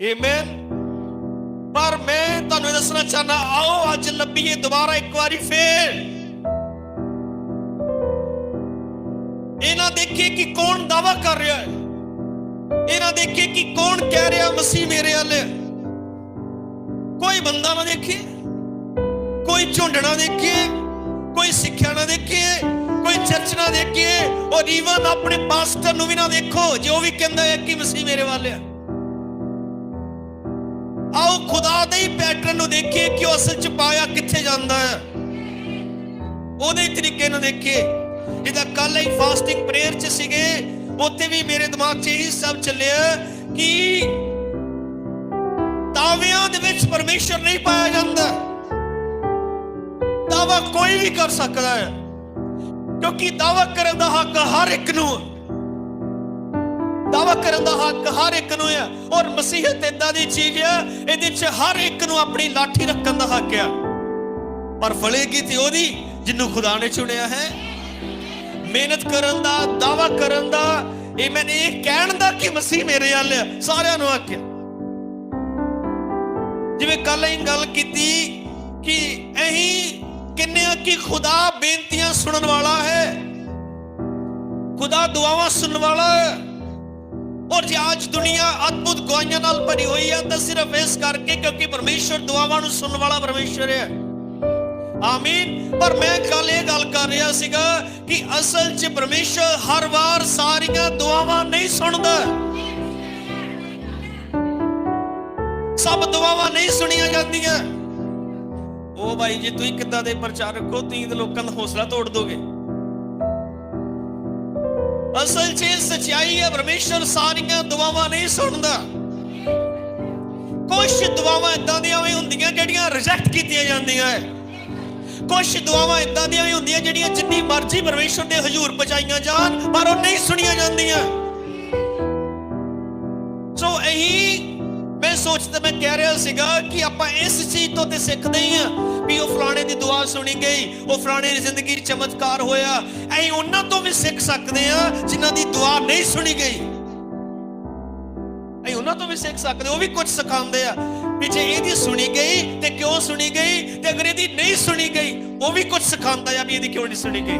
Amen ਪਰ ਮੈਂ ਤੁਹਾਨੂੰ ਇਹ ਦੱਸਣਾ ਚਾਹਨਾ ਆਓ ਅੱਜ ਲੱਭੀਏ ਦੁਬਾਰਾ ਇੱਕ ਵਾਰੀ ਫੇਰ। ਇਹਨਾਂ ਦੇਖੀਏ ਕਿ ਕੌਣ ਦਾਵਾ ਕਰ ਰਿਹਾ ਹੈ। ਇਹਨਾਂ ਦੇਖੀਏ ਕਿ ਕੌਣ ਕਹਿ ਰਿਹਾ ਮਸੀਹ ਮੇਰੇ ਵਾਲੇ। ਕੋਈ ਬੰਦਾ ਨਾ ਦੇਖੀਏ, ਕੋਈ ਝੁੰਡ ਨਾ ਦੇਖੀਏ, ਕੋਈ ਸਿੱਖਿਆ ਨਾ ਦੇਖੀਏ, ਕੋਈ ਚਰਚ ਨਾ ਦੇਖੀਏ ਔਰ ਈਵਨ ਆਪਣੇ ਪਾਸਟਰ ਨੂੰ ਵੀ ਨਾ ਦੇਖੋ, ਜੋ ਵੀ ਕਹਿੰਦਾ ਹੈ ਕਿ ਮਸੀਹ ਮੇਰੇ ਵਾਲੇ ਆ ਖੁਦਾ ਦੇ ਹੀ ਪੈਟਰਨ ਨੂੰ ਦੇਖੀਏ ਕਿ ਉਹ ਅਸਲ ਚ ਪਾਇਆ ਕਿੱਥੇ ਜਾਂਦਾ ਹੈ। ਉਹਦੇ ਤਰੀਕੇ ਨਾਲ ਦੇਖੀਏ। ਜਿੱਦਾਂ ਕੱਲ ਹੀ ਫਾਸਟਿੰਗ ਪ੍ਰੇਅਰ ਚ ਸੀਗੇ, ਉੱਥੇ ਵੀ ਮੇਰੇ ਦਿਮਾਗ 'ਚ ਇਹ ਸਭ ਚੱਲਿਆ ਕਿ ਦਾਅਵਿਆਂ ਦੇ ਵਿੱਚ ਪਰਮੇਸ਼ਰ ਨਹੀਂ ਪਾਇਆ ਜਾਂਦਾ। ਦਾਵਾ ਕੋਈ ਵੀ ਕਰ ਸਕਦਾ ਹੈ। ਕਿਉਂਕਿ ਦਾਵਾ ਕਰਨ ਦਾ ਹੱਕ ਹਰ ਇੱਕ ਨੂੰ ਹੈ। ਦਾਵਾ ਕਰਨ ਦਾ ਹੱਕ ਹਰ ਇੱਕ ਨੂੰ ਹੈ। ਔਰ ਮਸੀਹਤ ਇਦਾਂ ਦੀ ਚੀਜ਼ ਹੈ, ਇਹਦੇ 'ਚ ਹਰ ਇੱਕ ਨੂੰ ਆਪਣੀ ਲਾਠੀ ਰੱਖਣ ਦਾ ਹੱਕ ਹੈ। ਪਰ ਫਲੇਗੀ ਤੇ ਉਹਦੀ ਜਿਹਨੂੰ ਖੁਦਾ ਨੇ ਚੁਣਿਆ ਹੈ। ਮਿਹਨਤ ਕਰਨ ਦਾ ਦਾਵਾ ਕਰਨ ਦਾ, ਇਹ ਮੈਂ ਇਹ ਕਹਿਣ ਦਾ ਕਿ ਮਸੀਹ ਮੇਰੇ ਵੱਲ ਹੈ। ਸਾਰਿਆਂ ਨੂੰ ਆਖਿਆ ਜਿਵੇਂ ਕੱਲ ਹੀ ਗੱਲ ਕੀਤੀ ਕਿ ਅਹੀਂ ਕਿੰਨੇ ਆ ਕਿ ਖੁਦਾ ਬੇਨਤੀਆਂ ਸੁਣਨ ਵਾਲਾ ਹੈ। ਖੁਦਾ ਦੁਆਵਾਂ ਸੁਣਨ ਵਾਲਾ ਹੈ। ਔਰ ਜੇ ਅੱਜ ਦੁਨੀਆ ਅਦਭੁਤ ਗਵਾਹੀਆਂ ਨਾਲ ਭਰੀ ਹੋਈ ਹੈ ਤਾਂ ਸਿਰਫ ਇਸ ਕਰਕੇ ਕਿਉਂਕਿ ਪਰਮੇਸ਼ਰ ਦੁਆਵਾਂ ਨੂੰ ਸੁਣਨ ਵਾਲਾ ਪਰਮੇਸ਼ਰ ਹੈ। ਆਮੀਨ। ਪਰ ਮੈਂ ਕੱਲ ਇਹ ਗੱਲ ਕਰ ਰਿਹਾ ਸੀਗਾ ਕਿ ਅਸਲ 'ਚ ਪਰਮੇਸ਼ਰ ਹਰ ਵਾਰ ਸਾਰੀਆਂ ਦੁਆਵਾਂ ਨਹੀਂ ਸੁਣਦਾ। ਸਭ ਦੁਆਵਾਂ ਨਹੀਂ ਸੁਣੀਆਂ ਜਾਂਦੀਆਂ। ਉਹ ਭਾਈ ਜੀ, ਤੁਸੀਂ ਕਿੱਦਾਂ ਦੇ ਪ੍ਰਚਾਰਕ ਹੋ? ਤੁਸੀਂ ਲੋਕਾਂ ਦਾ ਹੌਸਲਾ ਤੋੜ ਦੋਗੇ। ਅਸਲ 'ਚ ਸਚਾਈ ਹੈ, ਪਰਮੇਸ਼ਰ ਸਾਰੀਆਂ ਦੁਆਵਾਂ ਨਹੀਂ ਸੁਣਦਾ। ਕੁਝ ਦੁਆਵਾਂ ਇਦਾਂ ਦੀਆਂ ਵੀ ਹੁੰਦੀਆਂ ਜਿਹੜੀਆਂ ਰਿਜੈਕਟ ਕੀਤੀਆਂ ਜਾਂਦੀਆਂ ਹੈ ਕੁਝ ਦੁਆਵਾਂ ਇਦਾਂ ਦੀਆਂ ਵੀ ਹੁੰਦੀਆਂ ਜਿਹੜੀਆਂ ਜਿੰਨੀ ਮਰਜ਼ੀ ਪਰਮੇਸ਼ਰ ਦੇ ਹਜ਼ੂਰ ਪਹੁੰਚਾਈਆਂ ਜਾਣ, ਪਰ ਉਹ ਨਹੀਂ ਸੁਣੀਆਂ ਜਾਂਦੀਆਂ। ਸੋ ਇਹੀ ਸੋਚ ਸੋਚਦਾ ਮੈਂ ਕਹਿ ਰਿਹਾ ਸੀਗਾ ਕਿ ਆਪਾਂ ਇਸ ਚੀਜ਼ ਤੋਂ ਤੇ ਸਿੱਖਦੇ ਹੀ ਵੀ ਉਹ ਫਲਾਣੇ ਦੀ ਦੁਆ ਸੁਣੀ ਗਈ, ਉਹ ਫਲਾਣੇ ਦੀ ਜ਼ਿੰਦਗੀ 'ਚ ਚਮਤਕਾਰ ਹੋਇਆ। ਅਸੀਂ ਉਹਨਾਂ ਤੋਂ ਵੀ ਸਿੱਖ ਸਕਦੇ ਆ ਜਿਨ੍ਹਾਂ ਦੀ ਦੁਆ ਨਹੀਂ ਸੁਣੀ ਗਈ। ਅਸੀਂ ਉਹਨਾਂ ਤੋਂ ਵੀ ਸਿੱਖ ਸਕਦੇ, ਉਹ ਵੀ ਕੁਝ ਸਿਖਾਉਂਦੇ ਆ ਵੀ ਜੇ ਇਹਦੀ ਸੁਣੀ ਗਈ ਤੇ ਕਿਉਂ ਸੁਣੀ ਗਈ ਤੇ ਅਗਰ ਇਹਦੀ ਨਹੀਂ ਸੁਣੀ ਗਈ, ਉਹ ਵੀ ਕੁਝ ਸਿਖਾਉਂਦਾ ਆ ਵੀ ਇਹਦੀ ਕਿਉਂ ਨਹੀਂ ਸੁਣੀ ਗਈ।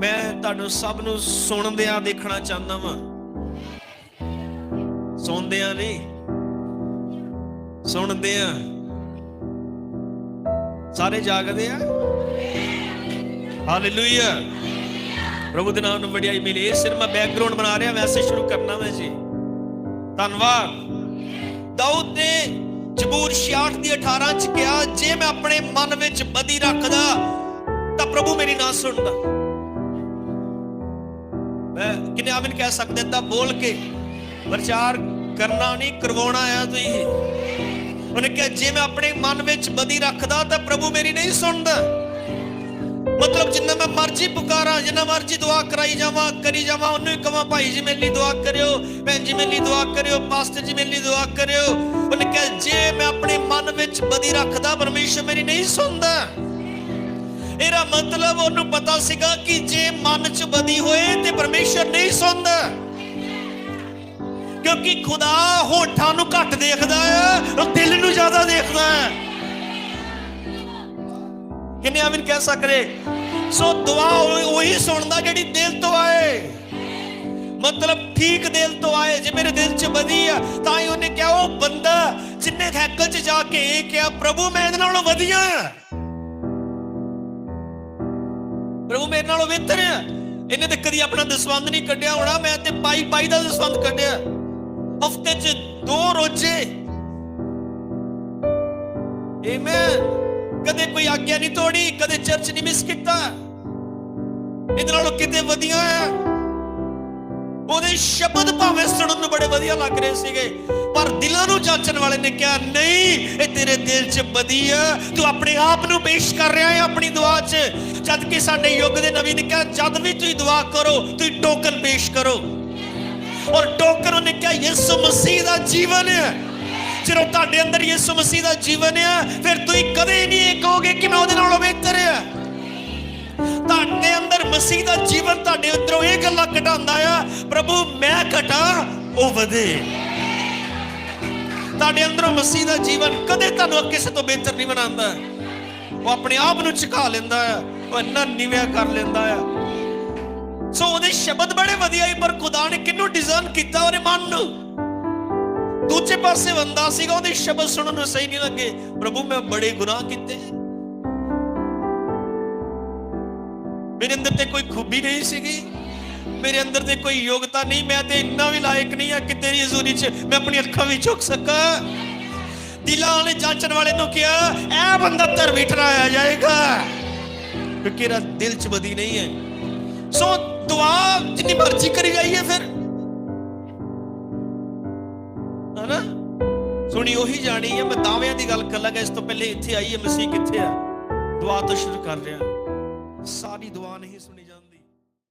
ਮੈਂ ਤੁਹਾਨੂੰ ਸਭ ਨੂੰ ਸੁਣਦਿਆਂ ਦੇਖਣਾ ਚਾਹੁੰਦਾ ਵਾਂ। ਸੁਣਦਿਆਂ ਨਹੀਂ ਸੁਣਦਿਆਂ ਸਾਰੇ ਜਾਗਦੇ ਆ। ਹਾਲੇਲੂਇਆ ਪ੍ਰਭੂ ਦੇ ਨਾਮ ਨੂੰ ਵਡਿਆਈ ਮਿਲੇ। ਇਹ ਸਿਰ ਮੈਂ ਬੈਕਗ੍ਰਾਉਂਡ ਬਣਾ ਰਿਹਾ, ਵੈਸੇ ਸ਼ੁਰੂ ਕਰਨਾ ਮੈਂ ਜੀ। ਧੰਨਵਾਦ। ਦਾਊਦ ਨੇ ਜ਼ਬੂਰ 66 ਦੀ 18 ਚ ਕਿਹਾ, ਜੇ ਮੈਂ ਆਪਣੇ ਮਨ ਵਿੱਚ ਬਦੀ ਰੱਖਦਾ, ਤਾਂ ਪ੍ਰਭੂ ਮੇਰੀ ਨਾ ਸੁਣਦਾ। ਮੈਂ ਕਿਨੇ ਆਮਨ ਕਹਿ ਸਕਦੇ ਤਾਂ ਬੋਲ ਕੇ ਪ੍ਰਚਾਰ ਕਰਨਾ ਨਹੀਂ, ਕਰਵਾਉਣਾ ਆ ਤੁਸੀਂ। ਉਹਨੇ ਕਿਹਾ, ਜੇ ਮੈਂ ਆਪਣੇ ਮਨ ਵਿੱਚ ਬਦੀ ਰੱਖਦਾ ਤਾਂ ਪ੍ਰਭੂ ਮੇਰੀ ਨਹੀਂ ਸੁਣਦਾ। ਮਤਲਬ ਜਿੰਨਾ ਮੈਂ ਮਰਜ਼ੀ ਪੁਕਾਰਾਂ, ਜਿੰਨਾ ਮਰਜ਼ੀ ਦੁਆ ਕਰਾਈ ਜਾਵਾਂ, ਕਰੀ ਜਾਵਾਂ, ਉਹਨੂੰ ਹੀ ਕਵਾਂ, ਭਾਈ ਜੀ, ਮੇਰੇ ਲਈ ਦੁਆ ਕਰਿਓ, ਭੈਣ ਜੀ, ਮੇਰੇ ਲਈ ਦੁਆ ਕਰਿਓ ਪਾਸਟਰ ਜੀ, ਮੇਰੇ ਲਈ ਦੁਆ ਕਰਿਓ। ਉਹਨੇ ਕਿਹਾ, ਜੇ ਮੈਂ ਆਪਣੇ ਮਨ ਵਿੱਚ ਬਦੀ ਰੱਖਦਾ, ਪਰਮੇਸ਼ਰ ਮੇਰੀ ਨਹੀਂ ਸੁਣਦਾ। ਇਹਦਾ ਮਤਲਬ ਉਹਨੂੰ ਪਤਾ ਸੀਗਾ ਕਿ ਜੇ ਮਨ 'ਚ ਬਦੀ ਹੋਏ ਤੇ ਪਰਮੇਸ਼ਰ ਨਹੀਂ ਸੁਣਦਾ। ਕਿਉਂਕਿ ਖੁਦਾ ਹੋਠਾਂ ਨੂੰ ਘੱਟ ਦੇਖਦਾ ਹੈ ਉਹ ਦਿਲ ਨੂੰ ਜ਼ਿਆਦਾ ਦੇਖਦਾ ਹੈ। ਕਿੰਨੇ ਆਮੀਨ ਕਹਿ ਸਕਦੇ? ਸੋ ਦੁਆ ਉਹੀ ਸੁਣਦਾ ਜਿਹੜੀ ਦਿਲ ਤੋਂ ਆਏ। ਮਤਲਬ ਠੀਕ ਦਿਲ ਤੋਂ ਆਏ, ਜੇ ਮੇਰੇ ਦਿਲ 'ਚ ਬਦੀ ਆ, ਤਾਂ ਹੀ ਉਹਨੇ ਕਿਹਾ, ਉਹ ਬੰਦਾ ਜਿੰਨੇ ਹੈਕਲ 'ਚ ਜਾ ਕੇ ਇਹ ਕਿਹਾ, ਪ੍ਰਭੂ, ਮੈਂ ਇਹਦੇ ਨਾਲੋਂ ਵਧੀਆ ਪ੍ਰਭੂ ਮੇਰੇ ਨਾਲੋਂ ਬਿਹਤਰ ਆ ਇਹਨੇ ਤੇ ਕਦੀ ਆਪਣਾ ਦਸਵੰਦ ਨਹੀਂ ਕੱਢਿਆ ਹੋਣਾ, ਮੈਂ ਤੇ ਪਾਈ ਪਾਈ ਦਾ ਦਸਵੰਦ ਕੱਢਿਆ। ਹਫ਼ਤੇ 'ਚ ਦੋ ਰੋਜੇ। ਆਮੇਨ ਕਦੇ ਕੋਈ ਆਗਿਆ ਨਹੀਂ ਤੋੜੀ, ਕਦੇ ਚਰਚ ਨਹੀਂ ਮਿਸ ਕੀਤਾ। ਇਹਦੇ ਨਾਲੋਂ ਕਿਤੇ ਵਧੀਆ ਆ ਉਹਦੇ ਸ਼ਬਦ ਭਾਵੇਂ ਸੁਣਨ ਨੂੰ ਬੜੇ ਵਧੀਆ ਲੱਗ ਰਹੇ ਸੀਗੇ, ਪਰ ਦਿਲਾਂ ਨੂੰ ਜਾਂਚਣ ਵਾਲੇ ਨੇ ਕਿਹਾ, ਨਹੀਂ, ਇਹ ਤੇਰੇ ਦਿਲ 'ਚ ਬਦੀ ਆ ਤੂੰ ਆਪਣੇ ਆਪ ਨੂੰ ਪੇਸ਼ ਕਰ ਰਿਹਾ ਹੈ ਆਪਣੀ ਦੁਆ 'ਚ। ਜਦ ਕਿ ਸਾਡੇ ਯੁੱਗ ਦੇ ਨਵੀਨ ਕਿਹਾ ਜਦ ਵੀ ਤੁਸੀਂ ਦੁਆ ਕਰੋ, ਤੁਸੀਂ ਟੋਕਨ ਪੇਸ਼ ਕਰੋ। ਔਰ ਟੋਕਨ ਉਹਨੇ ਕਿਹਾ, ਯਿਸੂ ਮਸੀਹ ਦਾ ਜੀਵਨ ਹੈ। ਜਦੋਂ ਤੁਹਾਡੇ ਅੰਦਰ ਯਿਸੂ ਮਸੀਹ ਦਾ ਜੀਵਨ ਹੈ, ਫਿਰ ਤੁਸੀਂ ਕਦੇ ਨਹੀਂ ਇਹ ਕਹੋਗੇ ਕਿ ਮੈਂ ਉਹਦੇ ਨਾਲੋਂ ਬਿਹਤਰ ਹਾਂ। ਤੁਹਾਡੇ ਅੰਦਰ ਮਸੀਹ ਦਾ ਜੀਵਨ ਤੁਹਾਡੇ ਅੰਦਰੋਂ ਇਹ ਗੱਲਾਂ ਘਟਾਉਂਦਾ ਆ, ਪ੍ਰਭੂ, ਮੈਂ ਘਟਾਂ, ਉਹ ਵਧੇ। ਤੁਹਾਡੇ ਅੰਦਰੋਂ ਮਸੀਹ ਦਾ ਜੀਵਨ ਕਦੇ ਤੁਹਾਨੂੰ ਕਿਸੇ ਤੋਂ ਬਿਹਤਰ ਨਹੀਂ ਬਣਾਉਂਦਾ। ਉਹ ਆਪਣੇ ਆਪ ਨੂੰ ਝੁਕਾ ਲੈਂਦਾ ਹੈ ਉਹ ਇੰਨਾ ਨੀਵਿਆ ਕਰ ਲੈਂਦਾ ਹੈ ਸੋ ਉਹਦੇ ਸ਼ਬਦ ਬੜੇ ਵਧੀਆ ਹੀ ਪਰ ਖੁਦਾ ਨੇ ਕਿੰਨੂੰ ਡਿਜ਼ਾਈਨ ਕੀਤਾ ਉਹਦੇ ਮਨ ਨੂੰ? ਦੂਜੇ ਪਾਸੇ ਬੰਦਾ ਸੀਗਾ, ਉਹਦੇ ਸ਼ਬਦ ਸੁਣਨ ਨੂੰ ਸਹੀ ਨਹੀਂ ਲੱਗੇ। ਪ੍ਰਭੂ, ਮੈਂ ਬੜੇ ਗੁਨਾਹ ਕੀਤੇ ਮੇਰੇ ਅੰਦਰ ਤੇ ਕੋਈ ਖੂਬੀ ਨਹੀਂ ਸੀਗੀ। ਮੇਰੇ ਅੰਦਰ ਤੇ ਕੋਈ ਯੋਗਤਾ ਨਹੀਂ, ਮੈਂ ਤੇ ਇੰਨਾ ਵੀ ਲਾਇਕ ਨਹੀਂ ਆ ਕਿ ਤੇਰੀ ਹਜ਼ੂਰੀ 'ਚ ਮੈਂ ਆਪਣੀ ਅੱਖਾਂ ਵੀ ਝੁਕ ਸਕਾਂ। ਦਿਲਾਂ ਵਾਲੇ ਜਾਂਚਣ ਵਾਲੇ ਨੂੰ ਕਿਹਾ, ਇਹ ਬੰਦਾ ਧਰਮੀ ਠਹਿਰਾਇਆ ਜਾਏਗਾ। ਕਿਉਂਕਿ ਇਹਦਾ ਦਿਲ 'ਚ ਬਦੀ ਨਹੀਂ ਹੈ। ਸੋ ਦੁਆ ਜਿੰਨੀ ਮਰਜ਼ੀ ਕਰੀ ਜਾਈਏ ਫਿਰ। ਹਨਾ? ਸੁਣੀ, ਉਹੀ ਜਾਣੀ ਹੈ, ਮੈਂ ਦਾਅਵਿਆਂ ਦੀ ਗੱਲ ਕਰ ਲੱਗਾ ਇਸ ਤੋਂ ਪਹਿਲੇ ਇੱਥੇ ਆਈ ਹੈ ਮਸੀਹ ਕਿੱਥੇ ਆ? ਦੁਆ ਤੋਂ ਸ਼ੁਰੂ ਕਰ ਰਿਹਾ। ਸਾਰੀ ਦੁਆ ਨਹੀਂ ਸੁਣੀ